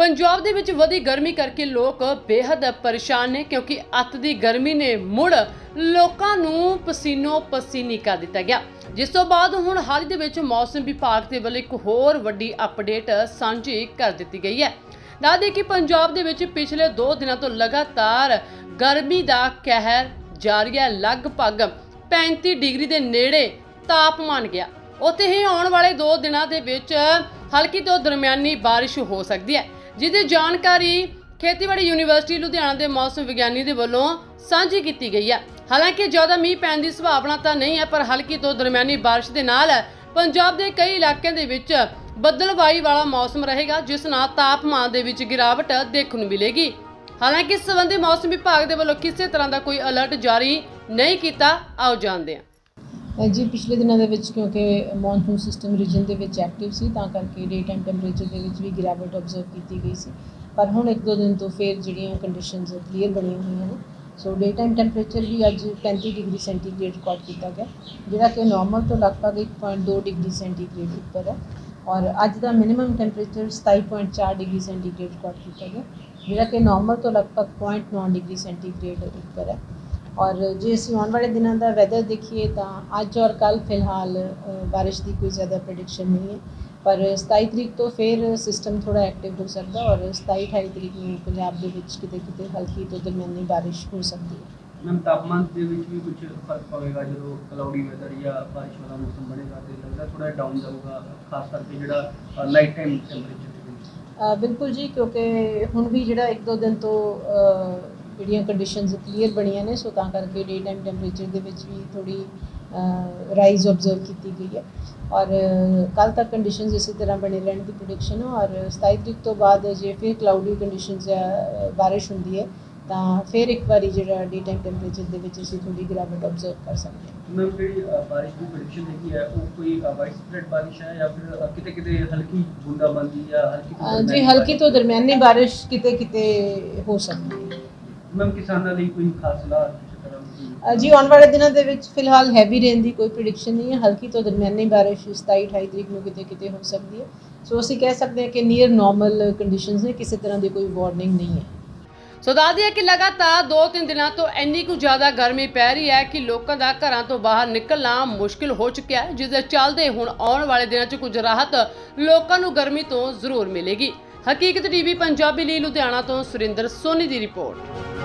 ਪੰਜਾਬ ਦੇ ਵਿੱਚ ਵਧੀ ਗਰਮੀ ਕਰਕੇ ਲੋਕ ਬੇहद ਪਰੇਸ਼ਾਨ ਨੇ ਕਿਉਂਕਿ ਅੱਤ ਦੀ ਗਰਮੀ ਨੇ ਮੁੜ ਲੋਕਾਂ ਨੂੰ ਪਸੀਨੋ ਪਸੀਨੀ ਕਰ ਦਿੱਤਾ ਗਿਆ। ਜਿਸ ਤੋਂ ਬਾਅਦ ਹੁਣ ਹਾਲ ਹੀ ਦੇ ਵਿੱਚ ਮੌਸਮ ਵਿਭਾਗ ਦੇ ਵੱਲੋਂ ਇੱਕ ਹੋਰ ਵੱਡੀ ਅਪਡੇਟ ਸਾਂਝੀ ਕਰ ਦਿੱਤੀ ਗਈ ਹੈ। ਦੱਸਦੇ ਕਿ ਪੰਜਾਬ ਦੇ ਵਿੱਚ ਪਿਛਲੇ 2 ਦਿਨਾਂ ਤੋਂ ਲਗਾਤਾਰ ਗਰਮੀ ਦਾ ਕਹਿਰ ਜਾਰੀ ਹੈ। ਲਗਭਗ 35 ਡਿਗਰੀ ਦੇ ਨੇੜੇ ਤਾਪਮਾਨ ਗਿਆ। ਉੱਥੇ ਹੀ ਆਉਣ ਵਾਲੇ 2 ਦਿਨਾਂ ਦੇ ਵਿੱਚ ਹਲਕੀ ਤੋਂ ਦਰਮਿਆਨੀ ਬਾਰਿਸ਼ ਹੋ ਸਕਦੀ ਹੈ। ਜਿਹਦੀ ਜਾਣਕਾਰੀ ਖੇਤੀਬਾੜੀ ਯੂਨੀਵਰਸਿਟੀ ਲੁਧਿਆਣਾ ਦੇ ਮੌਸਮ ਵਿਗਿਆਨੀ ਦੇ ਵੱਲੋਂ ਸਾਂਝੀ ਕੀਤੀ ਗਈ ਹੈ। ਹਾਲਾਂਕਿ ਜ਼ਿਆਦਾ ਮੀਂਹ ਪੈਣ ਦੀ ਸੰਭਾਵਨਾ ਤਾਂ ਨਹੀਂ ਹੈ, ਪਰ ਹਲਕੀ ਤੋਂ ਦਰਮਿਆਨੀ ਬਾਰਿਸ਼ ਦੇ ਨਾਲ ਪੰਜਾਬ ਦੇ ਕਈ ਇਲਾਕਿਆਂ ਦੇ ਵਿੱਚ ਬੱਦਲਵਾਈ ਵਾਲਾ ਮੌਸਮ ਰਹੇਗਾ, ਜਿਸ ਨਾਲ ਤਾਪਮਾਨ ਦੇ ਵਿੱਚ ਗਿਰਾਵਟ ਦੇਖਣ ਨੂੰ ਮਿਲੇਗੀ। ਹਾਲਾਂਕਿ ਇਸ ਸੰਬੰਧੀ ਮੌਸਮ ਵਿਭਾਗ ਦੇ ਵੱਲੋਂ ਕਿਸੇ ਤਰ੍ਹਾਂ ਦਾ ਕੋਈ ਅਲਰਟ ਜਾਰੀ ਨਹੀਂ ਕੀਤਾ। ਆਓ ਜਾਣਦੇ ਹਾਂ। ਜੀ, ਪਿਛਲੇ ਦਿਨਾਂ ਦੇ ਵਿੱਚ ਕਿਉਂਕਿ ਮੌਨਸੂਨ ਸਿਸਟਮ ਰੀਜਨ ਦੇ ਵਿੱਚ ਐਕਟਿਵ ਸੀ, ਤਾਂ ਕਰਕੇ ਡੇ ਟਾਈਮ ਟੈਂਪਰੇਚਰ ਦੇ ਵਿੱਚ ਵੀ ਗਿਰਾਵਟ ਆਬਜ਼ਰਵ ਕੀਤੀ ਗਈ ਸੀ। ਪਰ ਹੁਣ ਇੱਕ ਦੋ ਦਿਨ ਤੋਂ ਫੇਰ ਜਿਹੜੀਆਂ ਕੰਡੀਸ਼ਨਸ ਕਲੀਅਰ ਬਣੀਆਂ ਹੋਈਆਂ ਨੇ। ਸੋ ਡੇ ਟਾਈਮ ਟੈਂਪਰੇਚਰ ਵੀ ਅੱਜ 35 ਡਿਗਰੀ ਸੈਂਟੀਗ੍ਰੇਡ ਰਿਕਾਰਡ ਕੀਤਾ ਗਿਆ, ਜਿਹੜਾ ਕਿ ਨਾਰਮਲ ਤੋਂ ਲਗਭਗ 1.2 ਡਿਗਰੀ ਸੈਂਟੀਗ੍ਰੇਡ ਉੱਪਰ ਹੈ। ਔਰ ਅੱਜ ਦਾ minimum temperature 27.4 degree centigrade record ਕੀਤਾ ਗਿਆ, ਜਿਹੜਾ ਕਿ ਨਾਰਮਲ ਤੋਂ ਲਗਭਗ 0.9 ਡਿਗਰੀ ਸੈਂਟੀਗ੍ਰੇਡ ਉੱਪਰ ਹੈ। ਔਰ ਜੇ ਅਸੀਂ ਆਉਣ ਵਾਲੇ ਦਿਨਾਂ ਦਾ ਵੈਦਰ ਦੇਖੀਏ ਤਾਂ ਅੱਜ ਔਰ ਕੱਲ ਫਿਲਹਾਲ ਬਾਰਿਸ਼ ਦੀ ਕੋਈ ਜ਼ਿਆਦਾ ਪ੍ਰੈਡਿਕਸ਼ਨ ਨਹੀਂ ਹੈ। ਪਰ 27 ਤਰੀਕ ਤੋਂ ਫਿਰ ਸਿਸਟਮ ਥੋੜਾ ਐਕਟਿਵ ਹੋ ਸਕਦਾ ਔਰ 27 28 ਤਰੀਕ ਨੂੰ ਪੰਜਾਬ ਦੇ ਵਿੱਚ ਕਿਤੇ ਕਿਤੇ ਹਲਕੀ ਤੋਂ ਦਰਮਿਆਨੀ ਬਾਰਿਸ਼ ਹੋ ਸਕਦੀ ਹੈ। ਮੈਮ ਤਾਪਮਾਨ ਦੇ ਵਿੱਚ ਵੀ ਕੁਝ ਫ਼ਰਕ ਪਵੇਗਾ ਜਦੋਂ ਕਲਾਉਡੀ ਵੈਦਰ ਜਾਂ ਬਾਰਿਸ਼ ਵਾਲਾ ਮੌਸਮ ਬਣੇਗਾ ਤੇ ਲੱਗਦਾ ਥੋੜਾ ਡਾਊਨ ਜਾਊਗਾ ਖਾਸ ਕਰਕੇ ਜਿਹੜਾ ਨਾਈਟ ਟਾਈਮ ਟੈਂਪਰੇਚਰ ਬਿਲਕੁਲ ਜੀ ਕਿਉਂਕਿ ਹੁਣ ਵੀ ਜਿਹੜਾ ਇੱਕ ਦੋ ਦਿਨ ਤੋਂ ਜਿਹੜੀਆਂ ਕੰਡੀਸ਼ਨਸ ਕਲੀਅਰ ਬਣੀਆਂ ਨੇ ਸੋ ਤਾਂ ਕਰਕੇ ਡੇ ਟਾਈਮ ਟੈਂਪਰੇਚਰ ਦੇ ਵਿੱਚ ਵੀ ਥੋੜੀ ਰਾਈਜ਼ ਆਬਜ਼ਰਵ ਕੀਤੀ ਗਈ ਹੈ। ਔਰ ਕੱਲ ਤੱਕ ਕੰਡੀਸ਼ਨਸ ਇਸੇ ਤਰ੍ਹਾਂ ਬਣੇ ਰਹਿਣ ਦੀ ਪ੍ਰੈਡਿਕਸ਼ਨ ਹੈ। ਔਰ 27 ਤਰੀਕ ਤੋਂ ਬਾਅਦ ਜੇ ਫਿਰ ਕਲਾਉਡੀ ਕੰਡੀਸ਼ਨਸ ਬਾਰਿਸ਼ ਹੁੰਦੀ ਹੈ ਤਾਂ ਫਿਰ ਇੱਕ ਵਾਰੀ ਜਿਹੜਾ ਡੇ ਟਾਈਮ ਟੈਂਪਰੇਚਰ ਦੇ ਵਿੱਚ ਅਸੀਂ ਥੋੜੀ ਗਿਰਾਵਟ ਆਬਜ਼ਰਵ ਕਰ ਸਕਦੇ ਹਾਂ। ਮੈਮ ਜਿਹੜੀ ਬਾਰਿਸ਼ ਦੀ ਪ੍ਰੈਡਿਕਸ਼ਨ ਹੈਗੀ ਹੈ ਉਹ ਕੋਈ ਵਾਈਡ ਸਪਰੈਡ ਬਾਰਿਸ਼ ਹੈ ਜਾਂ ਫਿਰ ਕਿਤੇ ਕਿਤੇ ਹਲਕੀ ਬੂੰਦਾਬਾਂਦੀ ਜਾਂ ਹਲਕੀ ਜੀ ਹਲਕੀ ਤੋਂ ਦਰਮਿਆਨੀ ਬਾਰਿਸ਼ ਕਿਤੇ ਕਿਤੇ ਹੋ ਸਕਦੀ ਹੈ। ਮੈਮ ਕਿਸਾਨਾਂ ਲਈ ਕੋਈ ਖਾਸ ਸਲਾਹ ਜੀ ਆਉਣ ਵਾਲੇ ਦਿਨਾਂ ਦੇ ਵਿੱਚ ਫਿਲਹਾਲ ਹੈਵੀ ਰੇਨ ਦੀ ਕੋਈ ਪ੍ਰੀਡਿਕਸ਼ਨ ਨਹੀਂ ਹੈ। ਹਲਕੀ ਤੋਂ ਦਰਮਿਆਨੀ ਬਾਰਿਸ਼ 27 28 ਤਰੀਕ ਨੂੰ ਕਿਤੇ ਕਿਤੇ ਹੋ ਸਕਦੀ ਹੈ। ਸੋ ਅਸੀਂ ਕਹਿ ਸਕਦੇ ਹਾਂ ਕਿ ਨੀਅਰ ਨਾਰਮਲ ਕੰਡੀਸ਼ਨਸ ਨੇ ਕਿਸੇ ਤਰ੍ਹਾਂ ਦੀ ਕੋਈ ਵਾਰਨਿੰਗ ਨਹੀਂ ਹੈ। ਸੋ ਦੱਸਦੀ ਹੈ ਕਿ ਲਗਾਤਾਰ 2-3 ਦਿਨਾਂ ਤੋਂ ਇੰਨੀ ਕੁ ਜ਼ਿਆਦਾ ਗਰਮੀ ਪੈ ਰਹੀ ਹੈ ਕਿ ਲੋਕਾਂ ਦਾ ਘਰਾਂ ਤੋਂ ਬਾਹਰ ਨਿਕਲਣਾ ਮੁਸ਼ਕਿਲ ਹੋ ਚੁੱਕਿਆ ਹੈ ਜਿਸ ਦੇ ਚੱਲਦੇ ਹੁਣ ਆਉਣ ਵਾਲੇ ਦਿਨਾਂ 'ਚ ਕੁਝ ਰਾਹਤ ਲੋਕਾਂ ਨੂੰ ਗਰਮੀ ਤੋਂ ਜ਼ਰੂਰ ਮਿਲੇਗੀ। ਹਕੀਕਤ ਟੀਵੀ ਪੰਜਾਬੀ ਲਈ ਲੁਧਿਆਣਾ ਤੋਂ ਸੁਰਿੰਦਰ ਸੋਨੀ ਦੀ ਰਿਪੋਰਟ।